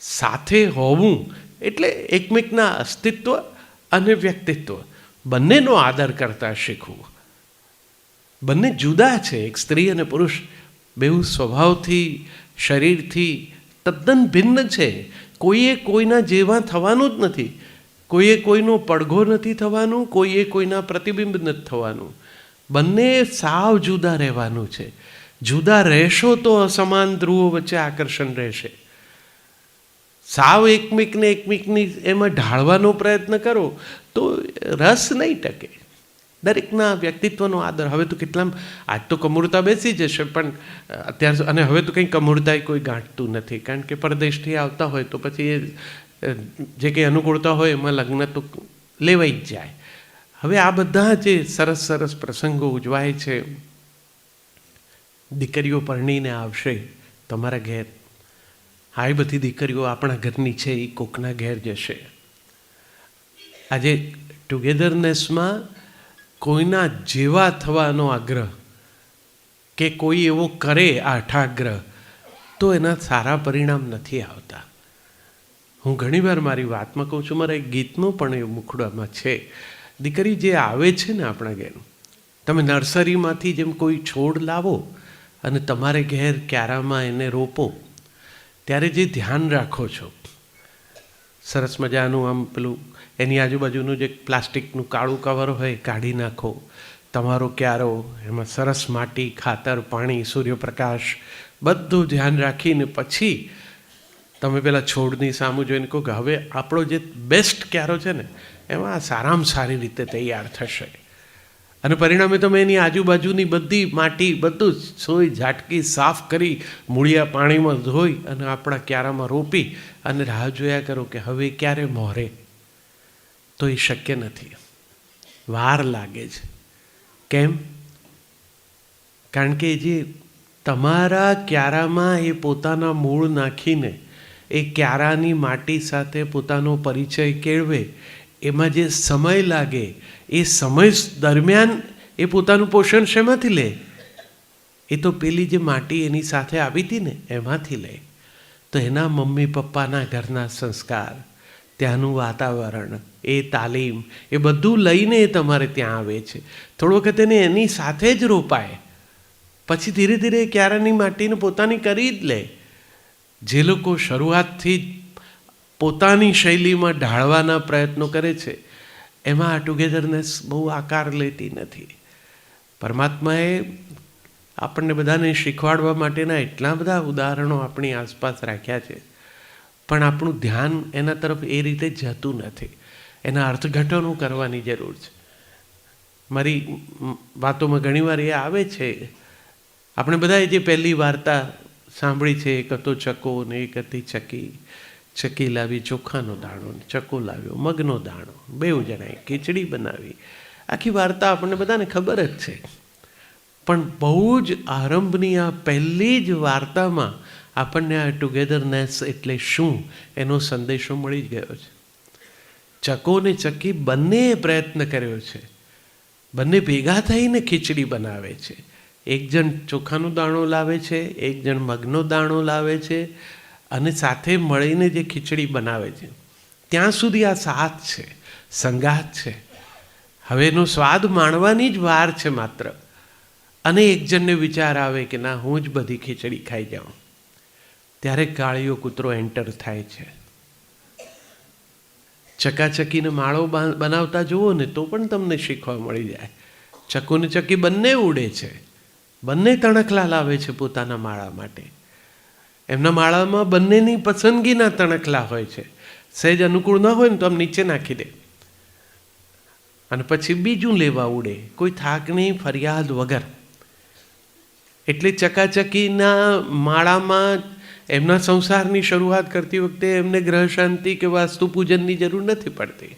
સાથે હોવું એટલે એકમેકના અસ્તિત્વ અને વ્યક્તિત્વ. બંનેનો આદર કરતા શીખવું. બંને જુદા છે, એક સ્ત્રી અને પુરુષ. બેઉ સ્વભાવથી, શરીરથી તદ્દન ભિન્ન છે. કોઈએ કોઈના જેવા થવાનું જ નથી. કોઈએ કોઈનો પડઘો નથી થવાનું, કોઈએ કોઈના પ્રતિબિંબ નથી થવાનું. બંને સાવ જુદા રહેવાનું છે. જુદા રહેશો તો અસમાન ધ્રુવો વચ્ચે આકર્ષણ રહેશે. સાવ એકમેકને એકમેકની એમાં ઢાળવાનો પ્રયત્ન કરો, તો રસ નહીં ટકે. દરેકના વ્યક્તિત્વનો આદર. હવે તો કેટલામ, આજ તો કમૂરતા બેસી જશે, પણ અત્યાર અને હવે તો કંઈ કમૂરતાય કોઈ ગાંઠતું નથી, કારણ કે પરદેશથી આવતા હોય તો પછી એ જે કંઈ અનુકૂળતા હોય એમાં લગ્ન તો લેવાઈ જ જાય. હવે આ બધા જે સરસ સરસ પ્રસંગો ઉજવાય છે, દીકરીઓ પરણીને આવશે, તમારા ઘેર આ બધી દીકરીઓ આપણા ઘરની છે એ કોકના ઘેર જશે. આજે ટુગેધરનેસમાં કોઈના જેવા થવાનો આગ્રહ કે કોઈ એવો કરે આઠાગ્રહ, તો એના સારા પરિણામ નથી આવતા. હું ઘણીવાર મારી વાતમાં કહું છું, મારા એક ગીતનું પણ એ મુખડામાં છે. દીકરી જે આવે છે ને આપણા ઘેર તમે નર્સરીમાંથી જેમ કોઈ છોડ લાવો અને તમારે ઘેર ક્યારામાં એને રોપો ત્યારે જે ધ્યાન રાખો છો, સરસ મજાનું આમ પેલું એની આજુબાજુનું જે પ્લાસ્ટિકનું કાળું કવર હોય, કાઢી નાખો. તમારો ક્યારો, એમાં સરસ માટી, ખાતર, પાણી, સૂર્યપ્રકાશ, બધું ધ્યાન રાખીને પછી તમે પેલા છોડની સામું જોઈને કહો કે હવે આપણો જે બેસ્ટ ક્યારો છે ને, એમાં સારામાં સારી રીતે તૈયાર થશે. અને પરિણામે તમે એની આજુબાજુની બધી માટી, બધું જ સોય ઝાટકી સાફ કરી, મૂળિયા પાણીમાં ધોઈ અને આપણા ક્યારામાં રોપી અને રાહ જોયા કરો કે હવે ક્યારે મોરે? તો એ શક્ય નથી. વાર લાગે છે. કેમ? કારણ કે જે તમારા ક્યારામાં એ પોતાના મૂળ નાખીને એ ક્યારાની માટી સાથે પોતાનો પરિચય કેળવે એમાં જે સમય લાગે, એ સમય દરમિયાન એ પોતાનું પોષણ શેમાંથી લે? એ તો પેલી જે માટી એની સાથે આવી હતી ને, એમાંથી લે. તો એના મમ્મી પપ્પાના ઘરના સંસ્કાર, ત્યાંનું વાતાવરણ, એ તાલીમ, એ બધું લઈને એ તમારે ત્યાં આવે છે. થોડો વખત એને એની સાથે જ રોપાય. પછી ધીરે ધીરે ક્યારાની માટીને પોતાની કરી જ લે. જે લોકો શરૂઆતથી જ પોતાની શૈલીમાં ઢાળવાના પ્રયત્નો કરે છે, એમાં આ ટુગેધરનેસ બહુ આકાર લેતી નથી. પરમાત્માએ આપણને બધાને શીખવાડવા માટેના એટલા બધા ઉદાહરણો આપણી આસપાસ રાખ્યા છે, પણ આપણું ધ્યાન એના તરફ એ રીતે જતું નથી. એના અર્થઘટનો કરવાની જરૂર છે. મારી વાતોમાં ઘણીવાર એ આવે છે, આપણે બધાએ જે પહેલી વાર્તા સાંભળી છે એક હતો ચકો ને એક હતી ચકી ચકી લાવી ચોખાનો દાણો ને ચકો લાવ્યો, મગનો દાણો બેઉ જણાએ ખીચડી બનાવી. આખી વાર્તા આપણને બધાને ખબર જ છે. પણ બહુ જ આરંભની આ પહેલી જ વાર્તામાં આપણને આ ટુગેધરનેસ એટલે શું એનો સંદેશો મળી જ ગયો છે. ચકો ને ચકી બંને પ્રયત્ન કર્યો છે. બંને ભેગા થઈને ખીચડી બનાવે છે. એક જણ ચોખાનો દાણો લાવે છે, એક જણ મગનો દાણો લાવે છે અને સાથે મળીને જે ખીચડી બનાવે છે, ત્યાં સુધી આ સાથ છે સંગાત છે. હવે એનો સ્વાદ માણવાની જ વાર છે માત્ર. અને એક જણને વિચાર આવે કે ના, હું જ બધી ખીચડી ખાઈ જાઉં. ત્યારે કાળીયો કૂતરો એન્ટર થાય છે. ચકાચકીને માળો બનાવતા જુઓ ને તો પણ તમને શીખવા મળી જાય. ચક્કુ ને ચક્કી બંને ઉડે છે. બંને તણખલા લાવે છે પોતાના માળા માટે. એમના માળામાં બંનેની પસંદગીના તણખલા હોય છે. સહેજ અનુકૂળ ન હોય ને તો આમ નીચે નાખી દે. અને પછી બીજું લેવા ઉડે. કોઈ થાકની ફરિયાદ વગર. એટલે ચકાચકીના માળામાં એમના સંસારની શરૂઆત કરતી વખતે એમને ગ્રહ શાંતિ કે વાસ્તુ પૂજનની જરૂર નથી પડતી.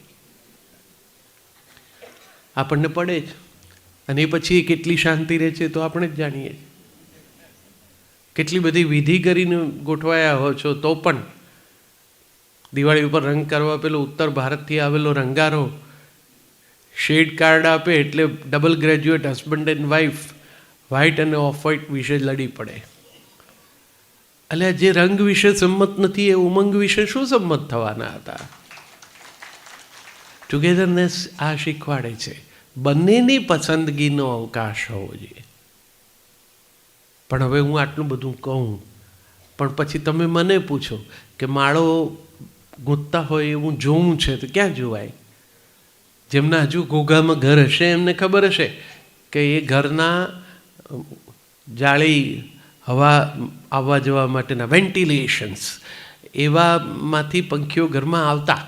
આપણને પડે જ. અને એ પછી કેટલી શાંતિ રહે છે તો આપણે જ જાણીએ. કેટલી બધી વિધિ કરીને ગોઠવાયા હો છો તો પણ દિવાળી ઉપર રંગ કરવા પેલો ઉત્તર ભારતથી આવેલો રંગારો શેડ કાર્ડ આપે એટલે double graduate husband and wife white અને ઓફ વ્હાઇટ વિશે લડી પડે. એટલે જે રંગ વિશે સંમત નથી, એ ઉમંગ વિશે શું સંમત થવાના હતા? ટુગેધરનેસ આ શીખવાડે છે. બંનેની પસંદગીનો અવકાશ હોવો જોઈએ. પણ હવે હું આટલું બધું કહું, પણ પછી તમે મને પૂછો કે માળો ગૂંથતા હોય એવું જોવું છે તો ક્યાં જોવાય? જેમના હજુ ઘોઘામાં ઘર હશે, એમને ખબર હશે કે એ ઘરના જાળી હવા આવવા જવા માટેના વેન્ટિલેશન્સ એવામાંથી પંખીઓ ઘરમાં આવતા.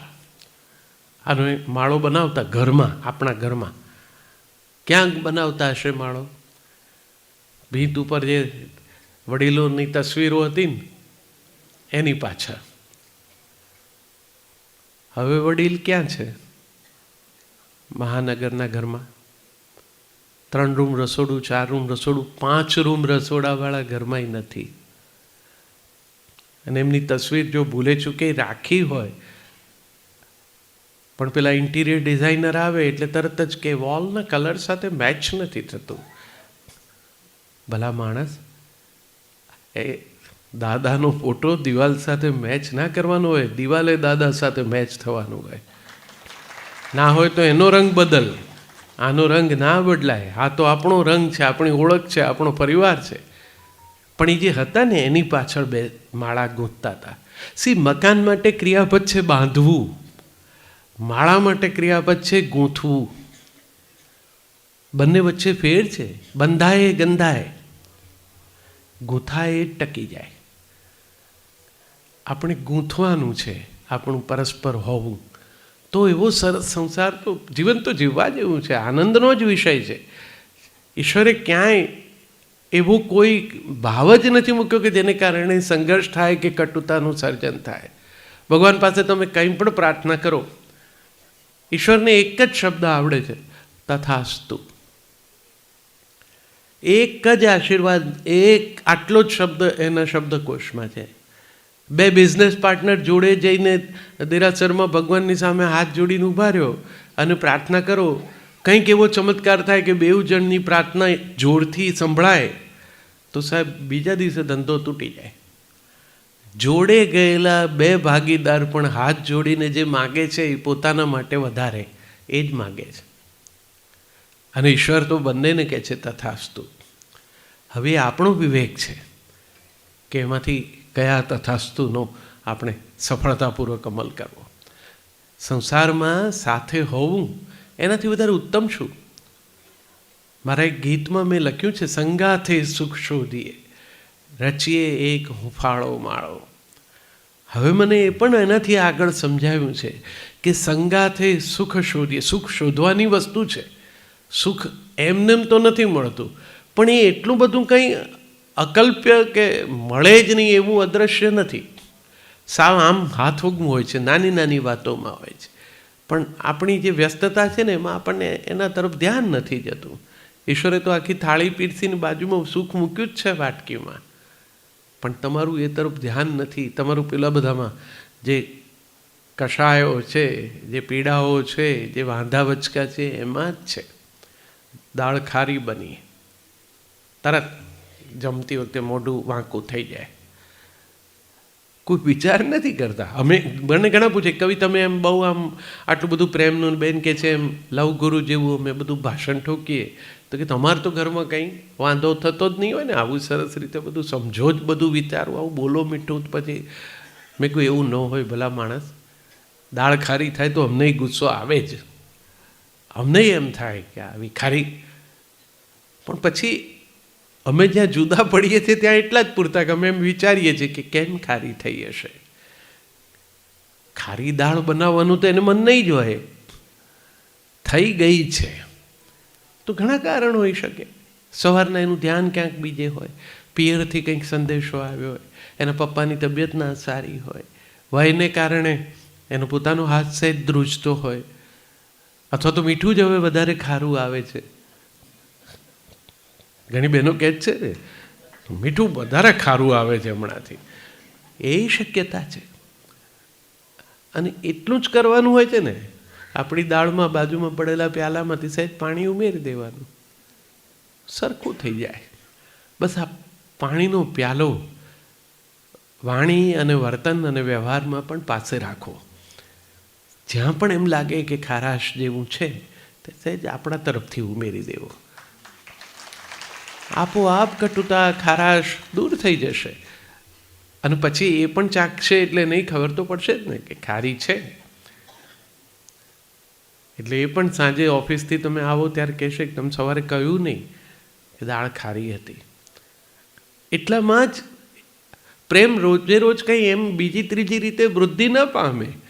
આનો માળો બનાવતા ઘરમાં, આપણા ઘરમાં. ક્યાંક બનાવતા હશે માળો? ભીત ઉપર જે વડીલોની તસવીરો હતી ને, એની પાછળ. હવે વડીલ ક્યાં છે? મહાનગરના ઘરમાં. ત્રણ રૂમ રસોડું, ચાર રૂમ રસોડું, પાંચ રૂમ રસોડાવાળા ઘરમાં નથી. અને એમની તસવીર જો ભૂલે ચૂકે રાખી હોય, પણ પેલા ઇન્ટિરિયર ડિઝાઇનર આવે એટલે તરત જ કે વોલના કલર સાથે મેચ નથી થતું. ભલા માણસ? એ દાદાનો ફોટો દિવાલ સાથે મેચ ના કરવાનો હોય, દિવાલે દાદા સાથે મેચ થવાનું હોય. ના હોય તો એનો રંગ બદલ. આનો રંગ ના બદલાય. આ તો આપણો રંગ છે, આપણી ઓળખ છે, આપણો પરિવાર છે. પણ એ જે હતા ને, એની પાછળ બે માળા ગૂંથતા હતા. સી, મકાન માટે ક્રિયાપદ છે બાંધવું. માળા માટે ક્રિયાપદ છે ગૂંથવું બંને વચ્ચે ફેર છે. બંધાય ગંધાય. ગૂંથાય ટકી જાય. આપણે ગૂંથવાનું છે, આપણું પરસ્પર હોવું. તો એવો સરસ સંસાર તો જીવન તો જીવવા જેવું છે, આનંદનો જ વિષય છે. ઈશ્વરે ક્યાંય એવો કોઈ ભાવ જ નથી મૂક્યો કે જેને કારણે સંઘર્ષ થાય કે કટુતાનું સર્જન થાય. ભગવાન પાસે તમે કંઈ પણ પ્રાર્થના કરો. ઈશ્વરને એક જ શબ્દ આવડે છે, તથાસ્તુ. એક જ આશીર્વાદ, એક આટલો જ શબ્દ એના શબ્દકોશમાં છે. બે બિઝનેસ પાર્ટનર જોડે જઈને દેરાસરમાં ભગવાનની સામે હાથ જોડીને ઊભા રહ્યો અને પ્રાર્થના કરો, કંઈક એવો ચમત્કાર થાય કે બેઉ જણની પ્રાર્થના જોરથી સંભળાય, તો સાહેબ બીજા દિવસે ધંધો તૂટી જાય. જોડે ગયેલા બે ભાગીદાર પણ હાથ જોડીને જે માગે છે એ પોતાના માટે વધારે, એ જ માગે છે. અને ઈશ્વર તો બંનેને કહે છે, તથાસ્તુ. હવે આપણો વિવેક છે કે એમાંથી કયા તથાસ્તુનો આપણે સફળતાપૂર્વક અમલ કરવો. સંસારમાં સાથે હોવું એનાથી વધારે ઉત્તમ શું? મારા એક ગીતમાં મેં લખ્યું છે, સંગાથે સુખ શોધીએ, રચીએ એક હુંફાળો માળો. હવે મને એ પણ એનાથી આગળ સમજાવ્યું છે કે સંગાથે સુખ શોધીએ, સુખ શોધવાની વસ્તુ છે. સુખ એમનેમ તો નથી મળતું. પણ એ એટલું બધું કંઈ અકલ્પ્ય કે મળે જ નહીં એવું અદૃશ્ય નથી. સાવ આમ હાથ ઉગવું હોય છે, નાની નાની વાતોમાં હોય છે. પણ આપણી જે વ્યસ્તતા છે ને એમાં આપણને એના તરફ ધ્યાન નથી જતું. ઈશ્વરે તો આખી થાળી પીરસીની બાજુમાં સુખ મૂક્યું જ છે વાટકીમાં. પણ તમારું એ તરફ ધ્યાન નથી. તમારું પેલા બધામાં જે કષાયો છે, જે પીડાઓ છે, જે વાંધા વચકા છે, એમાં જ છે. દાળ ખારી બની. તરત જમતી વખતે મોઢું વાંકું થઈ જાય. કોઈ વિચાર નથી કરતા. અમે મને ઘણા પૂછે કવિ, તમે એમ બહુ આમ આટલું બધું પ્રેમનું બેન કે છે, એમ લવ ગુરુ જેવું અમે બધું ભાષણ ઠોકીએ. તો કે, તમારે તો ઘરમાં કંઈ વાંધો થતો જ નહીં હોય ને, આવું સરસ રીતે બધું સમજો જ બધું વિચારવું આવું બોલો મીઠું પછી. મેં કહ્યું, એવું ન હોય ભલા માણસ. દાળ ખારી થાય તો અમને ગુસ્સો આવે જ. અમને એમ થાય કે આવી ખારી. પણ પછી અમે જ્યાં જુદા પડીએ છીએ, ત્યાં એટલા જ પૂરતા કે અમે એમ વિચારીએ છીએ કે કેમ ખારી થઈ હશે. ખારી દાળ બનાવવાનું તો એને મન નહીં જ હોય. થઈ ગઈ છે. તો ઘણા કારણ હોઈ શકે. સવારના એનું ધ્યાન ક્યાંક બીજે હોય. પિયરથી કંઈક સંદેશો આવ્યો હોય. એના પપ્પાની તબિયત ના સારી હોય. વયને કારણે એનો પોતાનો હાથ સહેજ ધ્રુજતો હોય. અથવા તો મીઠું જ હવે વધારે ખારું આવે છે. ઘણી બહેનો કહે છે ને, મીઠું વધારે ખારું આવે છે હમણાંથી. એ શક્યતા છે. અને એટલું જ કરવાનું હોય છે ને, આપણી દાળમાં બાજુમાં પડેલા પ્યાલામાંથી સહેજ પાણી ઉમેરી દેવાનું. સરખું થઈ જાય. બસ આ પાણીનો પ્યાલો વાણી અને વર્તન અને વ્યવહારમાં પણ પાસે રાખો. જ્યાં પણ એમ લાગે કે ખારાશ જેવું છે, તે સહેજ આપણા તરફથી ઉમેરી દેવો. આપોઆપ કટુતા ખારાશ દૂર થઈ જશે. અને પછી એ પણ ચાખશે એટલે નહીં, ખબર તો પડશે જ ને કે ખારી છે. એટલે એ પણ સાંજે ઓફિસથી તમે આવો ત્યારે કહેશે કે તમે સવારે કહ્યું નહીં કે દાળ ખારી હતી. એટલામાં જ પ્રેમ રોજે રોજ કંઈ એમ બીજી ત્રીજી રીતે વૃદ્ધિ ન પામે.